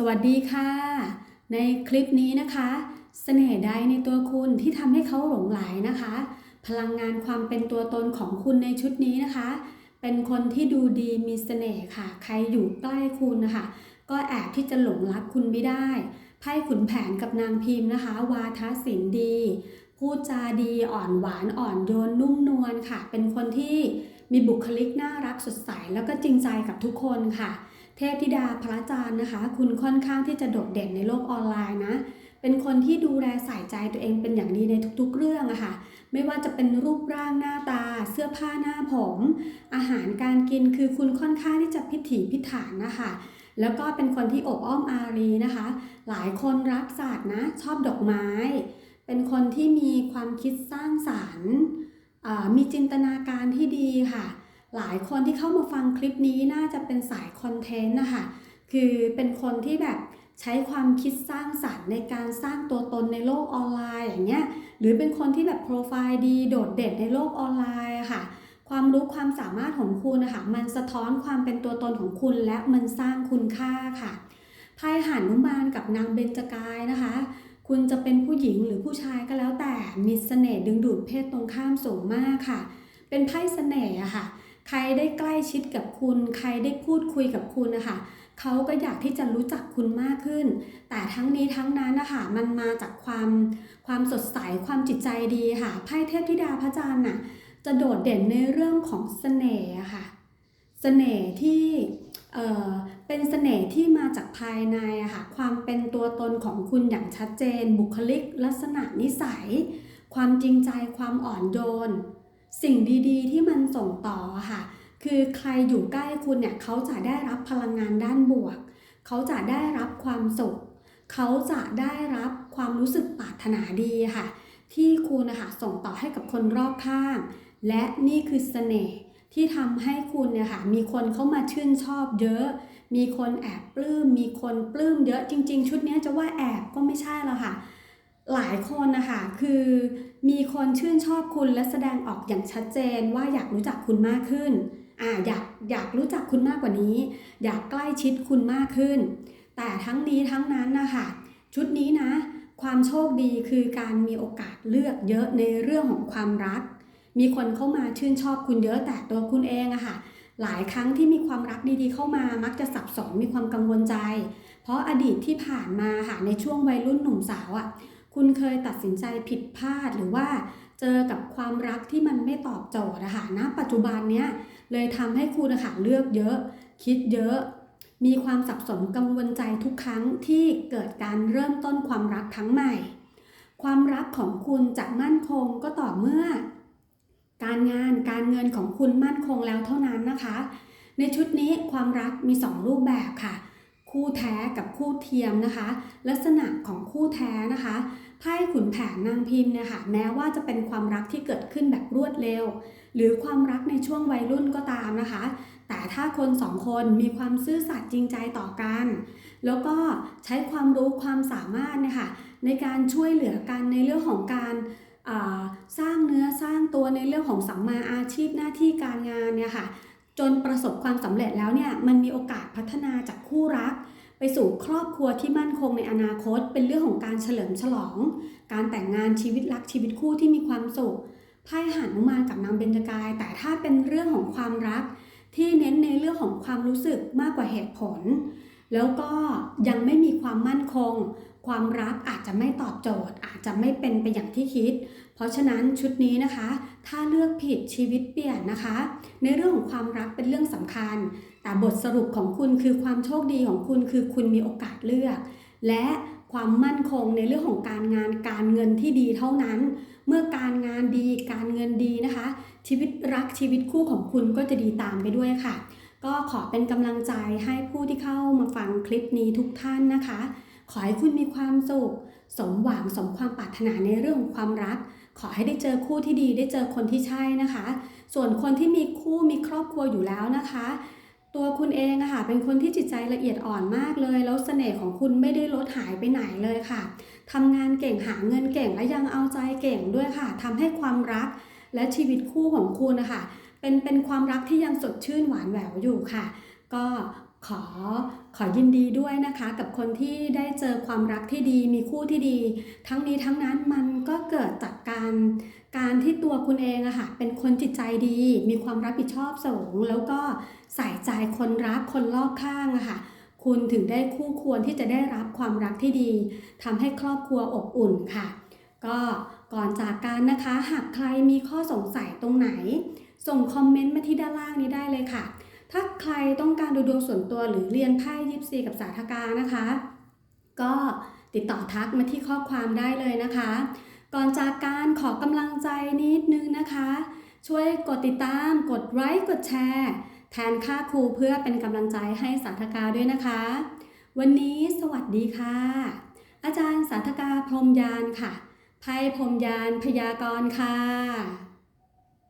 สวัสดีค่ะ ในคลิปนี้นะคะเสน่ห์ใดในตัวคุณที่ทำให้เขาหลงไหลนะคะ พลังงานความเป็นตัวตนของคุณในชุดนี้นะคะ เป็นคนที่ดูดีมีเสน่ห์ค่ะ ใครอยู่ใกล้คุณนะคะ ก็แอบที่จะหลงรักคุณไม่ได้ไพ่ขุนแผนกับนางพิมพ์นะคะ วาทศิลป์ดี พูดจาดีอ่อนหวานอ่อนโยนนุ่มนวลค่ะ เป็นคนที่มีบุคลิกน่ารักสดใสแล้วก็จริงใจกับทุกคนค่ะ เทพธิดาพระจารย์นะคะ คุณค่อนข้างที่จะโดดเด่นในโลกออนไลน์นะ เป็นคนที่ดูแลใส่ใจตัวเองเป็นอย่างดีในทุกๆ เรื่องอะค่ะ ไม่ว่าจะเป็นรูปร่างหน้าตา เสื้อผ้าหน้าผม อาหารการกินคือคุณค่อนข้างที่จะพิถีพิถันนะคะแล้วก็เป็นคนที่อบอ้อมอารีนะคะ หลายคนรักศาสตร์นะ ชอบดอกไม้ เป็นคนที่มีความคิดสร้างสารรค์มีจินตนาการที่ดีค่ะ หลายคนที่เข้ามาฟังคลิปนี้น่าจะเป็นสายคอนเทนต์นะคะ คือเป็นคนที่แบบใช้ความคิดสร้างสรรค์ในการสร้างตัวตนในโลกออนไลน์อย่างเงี้ย หรือเป็นคนที่แบบโปรไฟล์ดีโดดเด่นในโลกออนไลน์ค่ะ ความรู้ความสามารถของคุณนะคะ มันสะท้อนความเป็นตัวตนของคุณและมันสร้างคุณค่าค่ะไพ่หานุมานกับนางเบญจกายนะคะ คุณจะเป็นผู้หญิงหรือผู้ชายก็แล้วแต่มีเสน่ห์ดึงดูดเพศตรงข้ามสูงมากค่ะ เป็นไพ่เสน่ห์อะค่ะ ใครได้ใกล้ชิดกับคุณ ใครได้พูดคุยกับคุณนะคะเขาก็อยากที่จะรู้จักคุณมากขึ้น แต่ทั้งนี้ทั้งนั้นนะคะมันมาจากความความสดใสความจิตใจดีค่ะไพ่เทพธิดาพระจันทร์น่ะจะโดดเด่นในเรื่องของเสน่ห์ค่ะเสน่ห์ที่เออเป็นเสน่ห์ที่มาจากภายในอะค่ะความเป็นตัวตนของคุณอย่างชัดเจน บุคลิก ลักษณะนิสัย ความจริงใจความอ่อนโยน สิ่งดีๆ ที่มันส่งต่อค่ะ คือใครอยู่ใกล้คุณเนี่ยเขาจะได้รับพลังงานด้านบวก เขาจะได้รับความสุข เขาจะได้รับความรู้สึกปรารถนาดีค่ะ ที่คุณนะคะส่งต่อให้กับคนรอบข้าง และนี่คือเสน่ห์ที่ทำให้คุณเนี่ยค่ะมีคนเข้ามาชื่นชอบเยอะ มีคนแอบปลื้ม มีคนปลื้มเยอะจริง ๆ ชุดนี้จะว่าแอบก็ไม่ใช่แล้วค่ะ หลายคนนะคะคือมีคนชื่นชอบคุณและแสดงออกอย่างชัดเจนว่าอยากรู้จักคุณมากขึ้นอ่าอยากอยากรู้จักคุณมากกว่านี้ อยากใกล้ชิดคุณมากขึ้น แต่ทั้งนี้ทั้งนั้นนะคะชุดนี้นะ ความโชคดีคือการมีโอกาสเลือกเยอะในเรื่องของความรัก มีคนเข้ามาชื่นชอบคุณเยอะแต่ตัวคุณเองอะค่ะหลายครั้งที่มีความรักดีๆเข้ามามักจะสับสนมีความกังวลใจ เพราะอดีตที่ผ่านมาค่ะในช่วงวัยรุ่นหนุ่มสาวอะ คุณเคยตัดสินใจผิดพลาดหรือว่าเจอกับความรักที่มันไม่ตอบโจทย์นะคะณปัจจุบันเนี้ยเลยทำให้คุณนะคะเลือกเยอะ คิดเยอะ มีความสับสนกังวลใจทุกครั้งที่เกิดการเริ่มต้นความรักครั้งใหม่ ความรักของคุณจะมั่นคงก็ต่อเมื่อ การงานการเงินของคุณมั่นคงแล้วเท่านั้นนะคะ ในชุดนี้ความรักมี 2 รูปแบบค่ะ คู่แท้กับคู่เทียมนะคะ ลักษณะของคู่แท้นะคะไพ่ขุนแผนนางพิมพ์เนี่ยค่ะแม้ว่าจะเป็นความรักที่เกิดขึ้นแบบรวดเร็ว หรือความรักในช่วงวัยรุ่นก็ตามนะคะ แต่ถ้าคนสองคนมีความซื่อสัตย์จริงใจต่อกัน แล้วก็ใช้ความรู้ความสามารถเนี่ยค่ะในการช่วยเหลือกันในเรื่องของการสร้างเนื้อสร้างตัวในเรื่องของสัมมาอาชีพหน้าที่การงานเนี่ยค่ะ จนประสบความสำเร็จแล้วเนี่ยมันมีโอกาสพัฒนาจากคู่รัก ไปสู่ครอบครัวที่มั่นคงในอนาคต เป็นเรื่องของการเฉลิมฉลอง การแต่งงานชีวิตรักชีวิตคู่ที่มีความสุขไพ่หันุมานกับนางเบญจกาย แต่ถ้าเป็นเรื่องของความรัก ที่เน้นในเรื่องของความรู้สึกมากกว่าเหตุผล แล้วก็ยังไม่มีความมั่นคง ความรักอาจจะไม่ตอบโจทย์ อาจจะไม่เป็นไปอย่างที่คิด เพราะฉะนั้นชุดนี้นะคะ ถ้าเลือกผิดชีวิตเปลี่ยนนะคะ ในเรื่องของความรักเป็นเรื่องสำคัญ แต่บทสรุปของคุณคือความโชคดีของคุณคือคุณมีโอกาสเลือก และความมั่นคงในเรื่องของการงานการเงินที่ดีเท่านั้น เมื่อการงานดีการเงินดีนะคะ ชีวิตรักชีวิตคู่ของคุณก็จะดีตามไปด้วยค่ะ ก็ขอเป็นกำลังใจให้ผู้ที่เข้ามาฟังคลิปนี้ทุกท่านนะคะ ขอให้คุณมีความสุข สมหวังสมความปรารถนาในเรื่องของความรัก ขอให้ได้เจอคู่ที่ดีได้เจอคนที่ใช่นะคะ ส่วนคนที่มีคู่มีครอบครัวอยู่แล้วนะคะ ตัวคุณเองอะค่ะเป็นคนที่จิตใจละเอียดอ่อนมากเลย แล้วเสน่ห์ของคุณไม่ได้ลดหายไปไหนเลยค่ะทำงานเก่งหาเงินเก่งและยังเอาใจเก่งด้วยค่ะทำให้ความรักและชีวิตคู่ของคุณนะคะเป็นเป็นความรักที่ยังสดชื่นหวานแหววอยู่ค่ะ ก็ ขอขอยินดีด้วยนะคะกับคนที่ได้เจอความรักที่ดี มีคู่ที่ดี ทั้งนี้ทั้งนั้นมันก็เกิดจากการการที่ตัวคุณเองอะค่ะเป็นคนจิตใจดี มีความรับผิดชอบสูง แล้วก็ใส่ใจคนรักคนรอบข้างอะค่ะคุณถึงได้คู่ควรที่จะได้รับความรักที่ดีทำให้ครอบครัวอบอุ่นค่ะ ก็ก่อนจากกันนะคะ หากใครมีข้อสงสัยตรงไหน ส่งคอมเมนต์มาที่ด้านล่างนี้ได้เลยค่ะ ถ้าใครต้องการดูดวงส่วนตัวหรือเรียนไพ่ยิปซีกับสาธกานะคะ ก็ติดต่อทักมาที่ข้อความได้เลยนะคะ ก่อนจากการขอกำลังใจนิดนึงนะคะ ช่วยกดติดตาม กดไลค์กดแชร์แทนค่าครูเพื่อเป็นกำลังใจให้สาธกาด้วยนะคะ วันนี้สวัสดีค่ะ อาจารย์สาธกาพรมยานค่ะไพ่พรมยานพยากรณ์ค่ะ